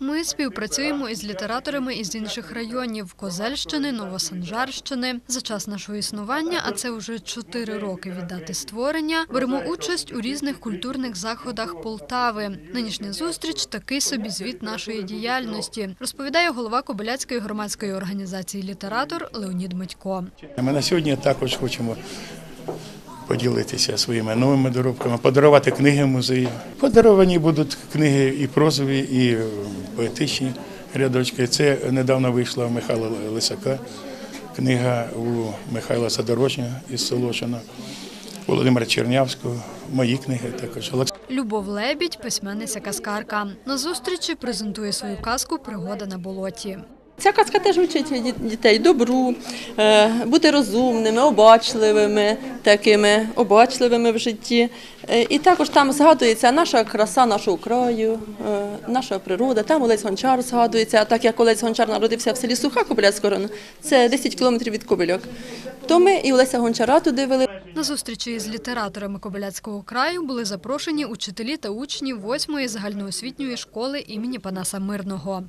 Ми співпрацюємо із літераторами із інших районів Козельщини, Новосанжарщини. За час нашого існування, а це вже чотири роки від дати створення, беремо участь у різних культурних заходах Полтави. Нинішня зустріч такий собі звіт нашої діяльності, розповідає голова Кобиляцької громадської організації Літератор Леонід Митько. Ми на сьогодні також хочемо поділитися своїми новими доробками, подарувати книги в музеї. Подаровані будуть книги і прозові, і е, поетичні рядочки. Це недавно вийшла у Михайла Лисака, книга у Михайла Садорожня із Солошина, Володимира Чернявського, мої книги також. Любов Лебідь, письменниця казкарка. На зустрічі презентує свою казку Пригода на болоті. Ця казка теж вчить дітей добру, е, бути розумними, обачливими, такими обачливими в житті. Е, І також там згадується наша краса нашого краю, е, наша природа. Там Олесь Гончар згадується. А так як Олесь Гончар народився в селі Суха Кобиляцького це 10 кілометрів від Кобильок. То ми і Олеся Гончара туди вели. На зустрічі із літераторами Кобиляцького краю були запрошені учителі та учні 8-ї загальноосвітньої школи імені Панаса Мирного.